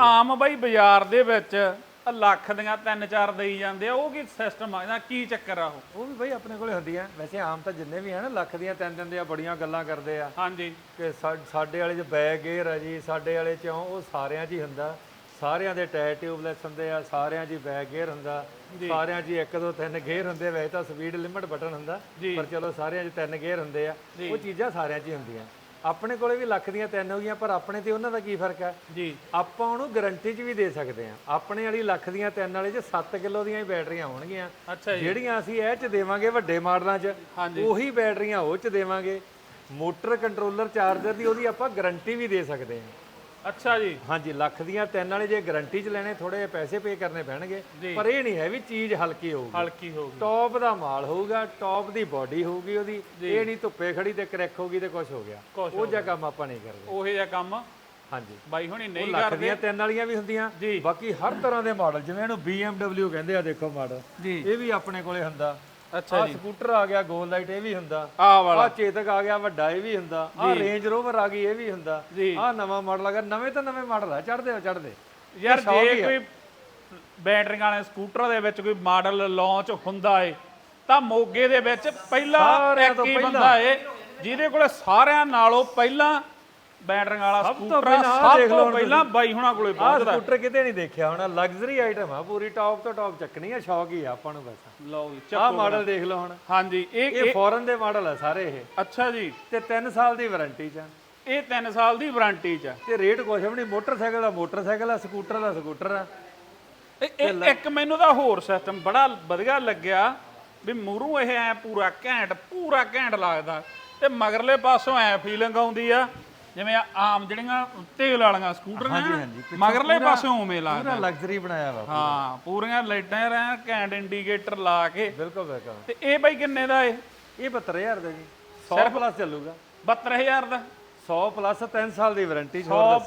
ਆਮ ਬਾਈ ਬਾਜ਼ਾਰ ਦੇ ਵਿੱਚ ਲੱਖ ਦੀਆਂ ਤਿੰਨ ਚਾਰ ਦੇਈ ਜਾਂਦੇ ਆ ਉਹ ਕੀ ਸਿਸਟਮ ਆ? ਇਹਦਾ ਕੀ ਚੱਕਰ ਆ ਉਹ? ਉਹ ਵੀ ਬਈ ਆਪਣੇ ਕੋਲੇ ਹੁੰਦੀਆਂ ਵੈਸੇ ਆਮ ਤਾਂ ਜਿੰਨੇ ਵੀ ਹਨ ਲੱਖ ਦੀਆਂ ਤਿੰਨ ਦਿੰਦੇ ਆ ਬੜੀਆਂ ਗੱਲਾਂ ਕਰਦੇ ਆ। ਹਾਂਜੀ। ਕਿ ਸਾ- ਸਾਡੇ ਵਾਲੇ ਚ ਬੈਗ ਗੇਅਰ ਆ ਜੀ ਸਾਡੇ ਵਾਲੇ ਚ ਉਹ ਸਾਰਿਆਂ 'ਚ ਹੀ ਹੁੰਦਾ। ਸਾਰਿਆਂ ਦੇ ਟਾਇਰ ਟਿਊਬਲੈਸ ਹੁੰਦੇ ਆ ਸਾਰਿਆਂ 'ਚ ਹੀ ਬੈਗ ਗੇਅਰ ਹੁੰਦਾ। ਸਾਰਿਆਂ 'ਚ ਹੀ ਇੱਕ ਦੋ ਤਿੰਨ ਗੇਅਰ ਹੁੰਦੇ ਵੈਸੇ ਤਾਂ ਸਪੀਡ ਲਿਮਟ ਬਟਨ ਹੁੰਦਾ। ਪਰ ਚਲੋ ਸਾਰਿਆਂ 'ਚ ਤਿੰਨ ਗੇਅਰ ਹੁੰਦੇ ਆ। ਉਹ ਚੀਜ਼ਾਂ ਸਾਰਿਆਂ 'ਚ ਹੀ ਹੁੰਦੀਆਂ। ਆਪਣੇ ਕੋਲੇ ਵੀ ਲੱਖ ਦੀਆਂ ਤਿੰਨ ਹੋ ਗਈਆਂ ਪਰ ਆਪਣੇ ਤੇ ਉਹਨਾਂ ਦਾ ਕੀ ਫ਼ਰਕ ਹੈ? ਜੀ। ਆਪਾਂ ਉਹਨੂੰ ਗਾਰੰਟੀ 'ਚ ਵੀ ਦੇ ਸਕਦੇ ਆ ਆਪਣੇ ਵਾਲੀ ਲੱਖ ਦੀਆਂ ਤਿੰਨ ਵਾਲੇ 'ਚ 7 ਕਿਲੋ ਦੀਆਂ ਹੀ ਬੈਟਰੀਆਂ ਹੋਣਗੀਆਂ। ਅੱਛਾ ਜੀ। ਜਿਹੜੀਆਂ ਅਸੀਂ ਇਹ 'ਚ ਦੇਵਾਂਗੇ ਵੱਡੇ ਮਾਡਲਾਂ 'ਚ। ਉਹੀ ਬੈਟਰੀਆਂ ਉਹ 'ਚ ਦੇਵਾਂਗੇ। ਮੋਟਰ ਕੰਟਰੋਲਰ ਚਾਰਜਰ ਦੀ ਉਹਦੀ ਆਪਾਂ ਗਾਰੰਟੀ ਵੀ ਦੇ ਸਕਦੇ ਹਾਂ। ਅੱਛਾ ਜੀ। ਹਾਂਜੀ ਲੱਖ ਦੀਆਂ ਤਿੰਨ ਵਾਲੇ ਜੇ ਗਾਰੰਟੀ 'ਚ ਲੈਣੇ ਥੋੜੇ ਪੈਸੇ ਪੇ ਕਰਨੇ ਪੈਣਗੇ। ਪਰ ਇਹ ਨਹੀਂ ਹੈ ਵੀ ਚੀਜ਼ ਹਲਕੀ ਹੋਊਗੀ। ਹਲਕੀ ਹੋ ਗਈ ਟੌਪ ਦਾ ਮਾਲ ਹੋਊਗਾ ਟੌਪ ਦੀ ਬਾਡੀ ਹੋਊਗੀ ਉਹਦੀ। ਇਹ ਨਹੀਂ ਧੁੱਪੇ ਖੜੀ ਤੇ ਕਰੈਕ ਹੋਊਗੀ ਤੇ ਕੁਝ ਹੋ ਗਿਆ। ਉਹ ਜਿਹਾ ਕੰਮ ਆਪਾਂ ਨਹੀਂ ਕਰਦੇ। ਉਹੇ ਜਿਹਾ ਕੰਮ ਹਾਂਜੀ। ਬਾਈ ਹੁਣੀ ਨਹੀਂ ਲੱਖ ਕਰਦੇ। ਦੀਆਂ ਤਿੰਨ ਵਾਲੀਆਂ ਵੀ ਹੁੰਦੀਆਂ। ਬਾਕੀ ਹਰ ਤਰ੍ਹਾਂ ਦੇ ਮਾਡਲ ਜਿਵੇਂ ਇਹਨੂੰ BMW ਕਹਿੰਦੇ ਆ ਦੇਖੋ ਮਾਡਲ ਇਹ ਵੀ ਆਪਣੇ ਕੋਲੇ ਹੁੰਦਾ। ਅੱਛਾ ਆ ਸਕੂਟਰ ਆ ਗਿਆ ਗੋਲ ਲਾਈਟ ਇਹ ਵੀ ਹੁੰਦਾ। ਆਹ ਵਾਲਾ। ਆ ਚੇਤਕ ਆ ਗਿਆ ਵੱਡਾ ਇਹ ਵੀ ਹੁੰਦਾ। ਆ ਰੇਂਜ ਰੋਵਰ ਆ ਗਈ ਇਹ ਵੀ ਹੁੰਦਾ। ਜੀ। ਆ ਨਵਾਂ ਮਾਡਲ ਆ ਗਿਆ ਨਵੇਂ ਤਾਂ ਨਵੇਂ ਮਾਡਲ ਆ ਚੜਦੇ ਹੋ ਚੜਦੇ ਯਾਰ ਜੇ ਕੋਈ ਬੈਟਰੀਆਂ ਵਾਲੇ ਸਕੂਟਰ ਦੇ ਵਿੱਚ ਕੋਈ ਮਾਡਲ ਲਾਂਚ ਹੁੰਦਾ ਏ ਤਾਂ ਮੋਗੇ ਦੇ ਵਿੱਚ ਪਹਿਲਾ ਇੱਕ ਹੀ। ਬੰਦਾ ਏ ਜਿਹਦੇ ਕੋਲੇ ਸਾਰਿਆਂ ਨਾਲੋਂ ਪਹਿਲਾਂ ਬੈਟਰੀਆਂ ਵਾਲਾ ਤੋਂ ਸਕੂਟਰ ਆ, ਪਹਿਲਾਂ ਆਹ ਸਭ ਦੇਖ ਲਓ ਤੋਂ ਹੁਣ ਪਹਿਲਾਂ ਬਾਈ ਹੁਣਾਂ ਕੋਲੇ ਆ ਪਹੁੰਚਦਾ। ਸਕੂਟਰ ਕਿਤੇ ਨਹੀਂ ਦੇਖਿਆ ਹੋਣਾ ਲਗਜ਼ਰੀ ਆਈਟਮ ਆ ਪੂਰੀ ਟੌਪ ਤੋਂ ਟੌਪ ਚੱਕਣੀ ਆ ਸ਼ੌਕ ਹੀ ਆ ਆਪਾਂ ਨੂੰ ਬਸ। ਲਓ ਜੀ ਆ ਮਾਡਲ ਦੇਖ ਲਓ ਹੁਣ। ਹਾਂਜੀ ਇਹ ਇਹ ਫੋਰਨ ਦੇ ਮਾਡਲ ਆ ਸਾਰੇ ਇਹ। ਅੱਛਾ ਜੀ। ਤੇ 3 ਸਾਲ ਦੀ ਵਾਰੰਟੀ ਚ ਆ। ਇਹ 3 ਸਾਲ ਦੀ ਵਾਰੰਟੀ ਚ ਆ। ਤੇ ਰੇਟ ਕੁਛ ਵੀ ਨਹੀਂ ਮੋਟਰਸਾਈਕਲ ਦਾ ਮੋਟਰਸਾਈਕਲ ਆ ਸਕੂਟਰ ਦਾ ਸਕੂਟਰ ਆ। ਇਹ ਇਹ ਇੱਕ ਮੈਨੂੰ ਤਾਂ ਹੋਰ ਸਿਸਟਮ ਬੜਾ ਵਧੀਆ ਲੱਗਿਆ ਵੀ ਮੂਹਰੋਂ ਇਹ ਐ ਪੂਰਾ ਘੈਂਟ ਪੂਰਾ ਘੈਂਟ ਲੱਗਦਾ। ਤੇ ਮਗਰਲੇ ਪਾਸੋਂ ਐ ਫੀਲਿੰਗ ਆਉਂਦੀ ਆ। ਜਿਵੇਂ ਆਮ ਜਿਹੜੀਆਂ ਤੇਲ ਵਾਲੀਆਂ ਸਕੂਟਰ ਨੇ ਮਗਰਲੇ ਪਾਸੋਂ ਉਵੇਂ ਲੱਗਦਾ। ਪੂਰਾ ਲਗਜ਼ਰੀ ਬਣਾਇਆ ਵਾ ਹਾਂ ਪੂਰੀਆਂ ਲਾਈਟਾਂ ਰਹਿ ਘੈਂਟ ਇੰਡੀਕੇਟਰ ਲਾ ਕੇ। ਬਿਲਕੁਲ ਬਿਲਕੁਲ। ਤੇ ਇਹ ਬਾਈ ਕਿੰਨੇ ਦਾ ਏ ਇਹ 72000 ਦਾ ਜੀ। 100 ਪਲੱਸ ਚੱਲੂਗਾ। 72000 ਦਾ। 100 ਪਲੱਸ 3 ਸਾਲ ਦੀ ਵਾਰੰਟੀ 100